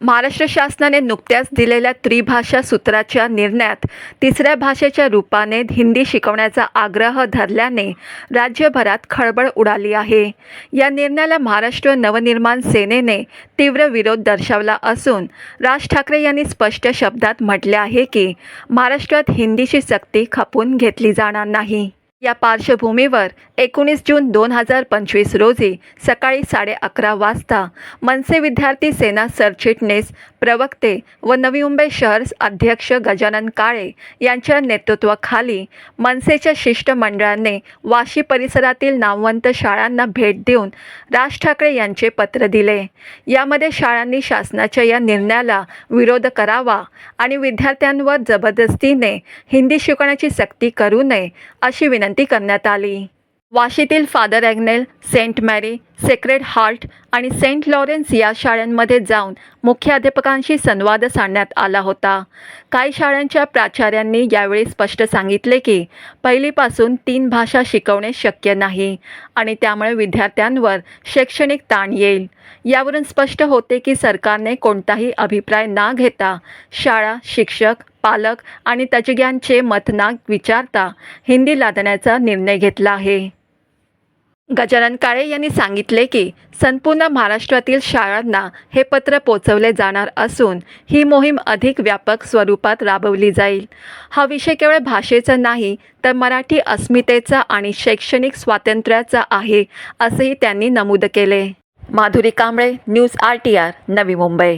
महाराष्ट्र शासनाने नुकत्याच दिलेल्या त्रिभाषा सूत्राच्या निर्णयात तिसऱ्या भाषेच्या रूपाने हिंदी शिकवण्याचा आग्रह धरल्याने राज्यभरात खळबळ उडाली आहे. या निर्णयाला महाराष्ट्र नवनिर्माण सेनेने तीव्र विरोध दर्शवला असून राज ठाकरे यांनी स्पष्ट शब्दात म्हटले आहे की महाराष्ट्रात हिंदीची सक्ती खपून घेतली जाणार नाही. या पार्श्वभूमीवर एकोणीस जून दोन हजार पंचवीस रोजी सकाळी साडे अकरा वाजता मनसे विद्यार्थी सेना सरचिटणीस प्रवक्ते व नवी मुंबई शहर अध्यक्ष गजानन काळे यांच्या नेतृत्वाखाली मनसेच्या शिष्टमंडळाने वाशी परिसरातील नामवंत शाळांना भेट देऊन राज ठाकरे यांचे पत्र दिले. यामध्ये शाळांनी शासनाच्या या निर्णयाला विरोध करावा आणि विद्यार्थ्यांवर जबरदस्तीने हिंदी शिकवण्याची सक्ती करू नये अशी विनंती करण्यात आली. वाशीतील Father Agnel Saint Mary Sacred Heart आणि सेंट लॉरेन्स या शाळांमध्ये जाऊन मुख्याध्यापकांशी संवाद साधण्यात आला होता. काही शाळांच्या प्राचार्यांनी यावेळी स्पष्ट सांगितले की पहिलीपासून तीन भाषा शिकवणे शक्य नाही आणि त्यामुळे विद्यार्थ्यांवर शैक्षणिक ताण येईल. यावरून स्पष्ट होते की सरकारने कोणताही अभिप्राय न घेता शाळा शिक्षक पालक आणि तज्ज्ञांचे मत विचारता हिंदी लादण्याचा निर्णय घेतला आहे. गजानन काळे यांनी सांगितले की संपूर्ण महाराष्ट्रातील शाळांना हे पत्र पोचवले जाणार असून ही मोहीम अधिक व्यापक स्वरूपात राबवली जाईल. हा विषय केवळ भाषेचा नाही तर मराठी अस्मितेचा आणि शैक्षणिक स्वातंत्र्याचा आहे असेही त्यांनी नमूद केले. Madhuri Kamble news R T R Navi Mumbai.